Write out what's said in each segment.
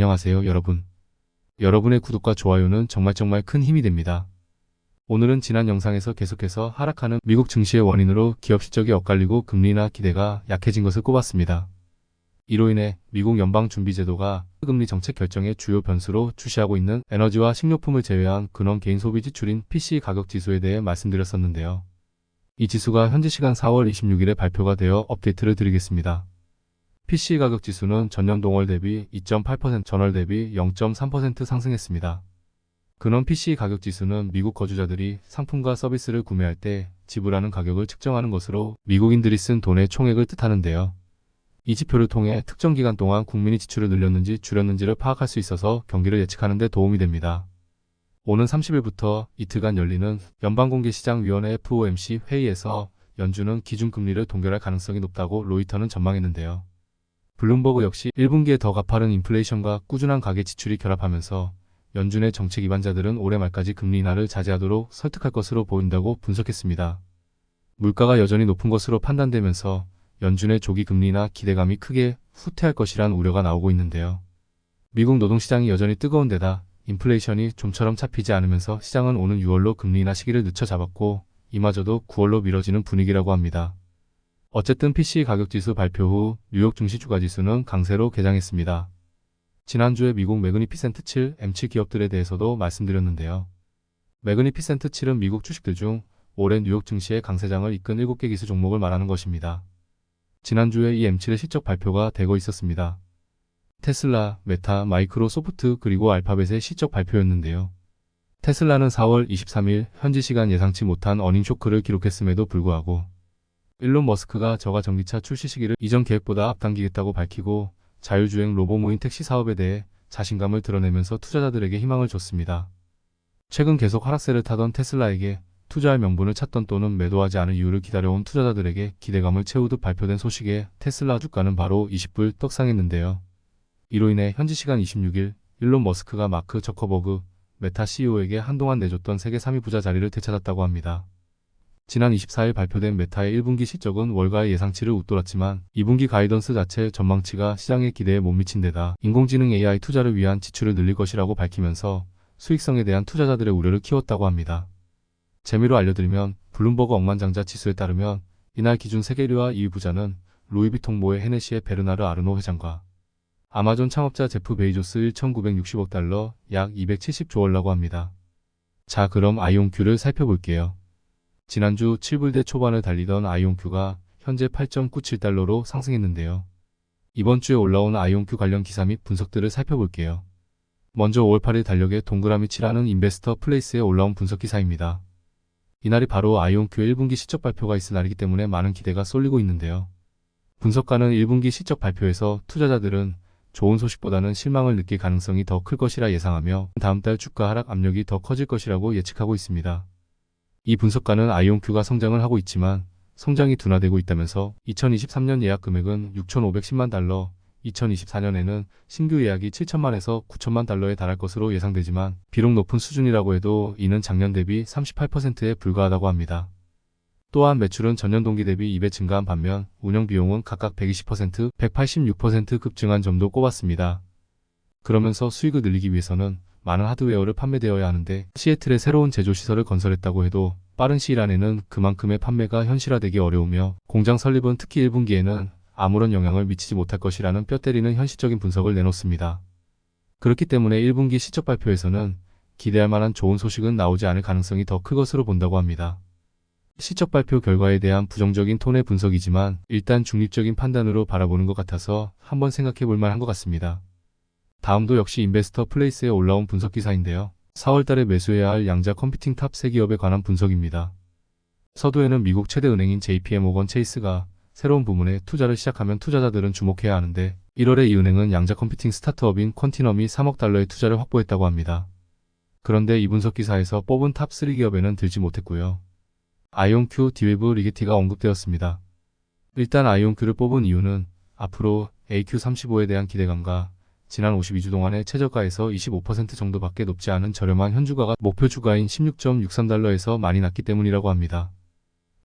안녕하세요, 여러분. 여러분의 구독과 좋아요는 정말 정말 큰 힘이 됩니다. 오늘은 지난 영상에서 계속해서 하락하는 미국 증시의 원인으로 기업 실적이 엇갈리고 금리나 기대가 약해진 것을 꼽았습니다. 이로 인해 미국 연방준비제도가 금리 정책 결정의 주요 변수로 주시하고 있는 에너지와 식료품을 제외한 근원 개인 소비 지출인 PC 가격 지수에 대해 말씀드렸었는데요. 이 지수가 현지 시간 4월 26일에 발표가 되어 업데이트를 드리겠습니다. PC 가격 지수는 전년 동월 대비 2.8% 전월 대비 0.3% 상승했습니다. 근원 PC 가격 지수는 미국 거주자들이 상품과 서비스를 구매할 때 지불하는 가격을 측정하는 것으로 미국인들이 쓴 돈의 총액을 뜻하는데요. 이 지표를 통해 특정 기간 동안 국민이 지출을 늘렸는지 줄였는지를 파악할 수 있어서 경기를 예측하는 데 도움이 됩니다. 오는 30일부터 이틀간 열리는 연방공개시장위원회 FOMC 회의에서 연준은 기준금리를 동결할 가능성이 높다고 로이터는 전망했는데요. 블룸버그 역시 1분기에 더 가파른 인플레이션과 꾸준한 가계 지출이 결합하면서 연준의 정책 기반자들은 올해 말까지 금리 인하를 자제하도록 설득할 것으로 보인다고 분석했습니다. 물가가 여전히 높은 것으로 판단되면서 연준의 조기 금리나 기대감이 크게 후퇴할 것이란 우려가 나오고 있는데요. 미국 노동시장이 여전히 뜨거운 데다 인플레이션이 좀처럼 잡히지 않으면서 시장은 오는 6월로 금리 인하 시기를 늦춰 잡았고 이마저도 9월로 미뤄지는 분위기라고 합니다. 어쨌든 PC 가격지수 발표 후 뉴욕 증시 주가지수는 강세로 개장했습니다. 지난주에 미국 매그니피센트 7 M7 기업들에 대해서도 말씀드렸는데요. 매그니피센트 7은 미국 주식들 중 올해 뉴욕 증시의 강세장을 이끈 7개 기수 종목을 말하는 것입니다. 지난주에 이 M7의 실적 발표가 되고 있었습니다. 테슬라, 메타, 마이크로소프트 그리고 알파벳의 실적 발표였는데요. 테슬라는 4월 23일 현지 시간 예상치 못한 어닝 쇼크를 기록했음에도 불구하고 일론 머스크가 저가 전기차 출시 시기를 이전 계획보다 앞당기겠다고 밝히고 자율주행 로봇 무인 택시 사업에 대해 자신감을 드러내면서 투자자들에게 희망을 줬습니다. 최근 계속 하락세를 타던 테슬라에게 투자할 명분을 찾던 또는 매도하지 않을 이유를 기다려온 투자자들에게 기대감을 채우듯 발표된 소식에 테슬라 주가는 바로 20불 떡상했는데요. 이로 인해 현지 시간 26일 일론 머스크가 마크 저커버그 메타 CEO에게 한동안 내줬던 세계 3위 부자 자리를 되찾았다고 합니다. 지난 24일 발표된 메타의 1분기 실적은 월가의 예상치를 웃돌았지만 2분기 가이던스 자체 전망치가 시장의 기대에 못 미친 데다 인공지능 AI 투자를 위한 지출을 늘릴 것이라고 밝히면서 수익성에 대한 투자자들의 우려를 키웠다고 합니다. 재미로 알려드리면 블룸버그 억만장자 지수에 따르면 이날 기준 세계 1위와 2위 부자는 루이비통 모의 헤네시의 베르나르 아르노 회장과 아마존 창업자 제프 베이조스 1,960억 달러 약 270조 원라고 합니다. 자 그럼 아이온큐를 살펴볼게요. 지난주 7불대 초반을 달리던 아이온큐가 현재 8.97달러로 상승했는데요. 이번 주에 올라온 아이온큐 관련 기사 및 분석들을 살펴볼게요. 먼저 5월 8일 달력에 동그라미 7하는 인베스터 플레이스에 올라온 분석 기사입니다. 이날이 바로 아이온큐 1분기 실적 발표가 있을 날이기 때문에 많은 기대가 쏠리고 있는데요. 분석가는 1분기 실적 발표에서 투자자들은 좋은 소식보다는 실망을 느낄 가능성이 더 클 것이라 예상하며 다음 달 주가 하락 압력이 더 커질 것이라고 예측하고 있습니다. 이 분석가는 아이온큐가 성장을 하고 있지만 성장이 둔화되고 있다면서 2023년 예약 금액은 6,510만 달러, 2024년에는 신규 예약이 7천만에서 9천만 달러에 달할 것으로 예상되지만 비록 높은 수준이라고 해도 이는 작년 대비 38%에 불과하다고 합니다. 또한 매출은 전년 동기 대비 2배 증가한 반면 운영 비용은 각각 120%, 186% 급증한 점도 꼽았습니다. 그러면서 수익을 늘리기 위해서는 많은 하드웨어를 판매되어야 하는데 시애틀에 새로운 제조시설을 건설했다고 해도 빠른 시일 안에는 그만큼의 판매가 현실화되기 어려우며 공장 설립은 특히 1분기에는 아무런 영향을 미치지 못할 것이라는 뼈 때리는 현실적인 분석을 내놓습니다. 그렇기 때문에 1분기 실적 발표에서는 기대할 만한 좋은 소식은 나오지 않을 가능성이 더클 것으로 본다고 합니다. 실적 발표 결과에 대한 부정적인 톤의 분석이지만 일단 중립적인 판단으로 바라보는 것 같아서 한번 생각해 볼 만한 것 같습니다. 다음도 역시 인베스터 플레이스에 올라온 분석 기사인데요. 4월 달에 매수해야 할 양자 컴퓨팅 탑 3기업에 관한 분석입니다. 서두에는 미국 최대 은행인 JPM 모건 체이스가 새로운 부문에 투자를 시작하면 투자자들은 주목해야 하는데 1월에 이 은행은 양자 컴퓨팅 스타트업인 퀀티넘이 3억 달러의 투자를 확보했다고 합니다. 그런데 이 분석 기사에서 뽑은 탑 3 기업에는 들지 못했고요. 아이온큐, 디웨브, 리게티가 언급되었습니다. 일단 아이온큐를 뽑은 이유는 앞으로 AQ35에 대한 기대감과 지난 52주 동안의 최저가에서 25% 정도밖에 높지 않은 저렴한 현주가가 목표 주가인 16.63달러에서 많이 낮기 때문이라고 합니다.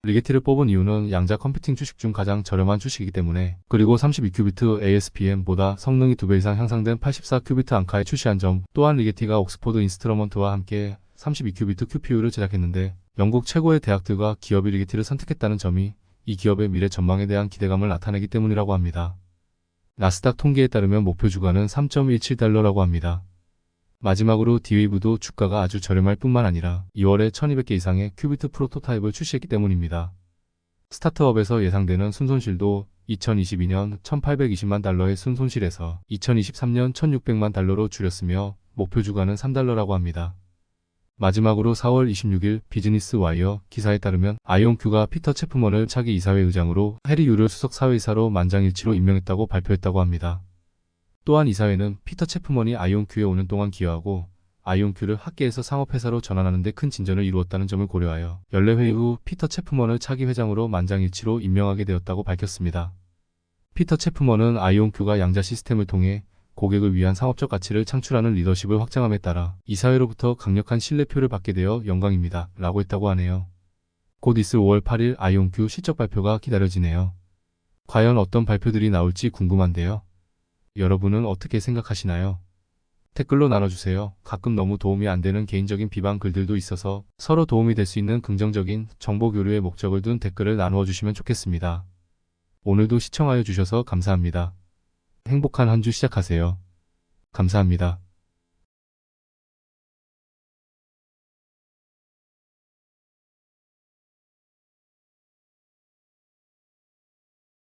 리게티를 뽑은 이유는 양자 컴퓨팅 주식 중 가장 저렴한 주식이기 때문에 그리고 32큐비트 ASPM보다 성능이 2배 이상 향상된 84큐비트 앙카에 출시한 점 또한 리게티가 옥스포드 인스트러먼트와 함께 32큐비트 QPU를 제작했는데 영국 최고의 대학들과 기업이 리게티를 선택했다는 점이 이 기업의 미래 전망에 대한 기대감을 나타내기 때문이라고 합니다. 나스닥 통계에 따르면 목표 주가는 3.17달러라고 합니다. 마지막으로 디웨이브도 주가가 아주 저렴할 뿐만 아니라 2월에 1200개 이상의 큐비트 프로토타입을 출시했기 때문입니다. 스타트업에서 예상되는 순손실도 2022년 1820만 달러의 순손실에서 2023년 1600만 달러로 줄였으며 목표 주가는 3달러라고 합니다. 마지막으로 4월 26일 비즈니스 와이어 기사에 따르면 아이온큐가 피터 체프먼을 차기 이사회 의장으로 해리 유를 수석 사회이사로 만장일치로 임명했다고 발표했다고 합니다. 또한 이사회는 피터 체프먼이 아이온큐에 오는 동안 기여하고 아이온큐를 학계에서 상업회사로 전환하는 데 큰 진전을 이루었다는 점을 고려하여 연례회의 후 피터 체프먼을 차기 회장으로 만장일치로 임명하게 되었다고 밝혔습니다. 피터 체프먼은 아이온큐가 양자 시스템을 통해 고객을 위한 상업적 가치를 창출하는 리더십을 확장함에 따라 이사회로부터 강력한 신뢰표를 받게 되어 영광입니다. 라고 했다고 하네요. 곧 있을 5월 8일 아이온큐 실적 발표가 기다려지네요. 과연 어떤 발표들이 나올지 궁금한데요. 여러분은 어떻게 생각하시나요? 댓글로 나눠주세요. 가끔 너무 도움이 안 되는 개인적인 비방 글들도 있어서 서로 도움이 될 수 있는 긍정적인 정보 교류의 목적을 둔 댓글을 나누어 주시면 좋겠습니다. 오늘도 시청하여 주셔서 감사합니다. 행복한 한 주 시작하세요. 감사합니다.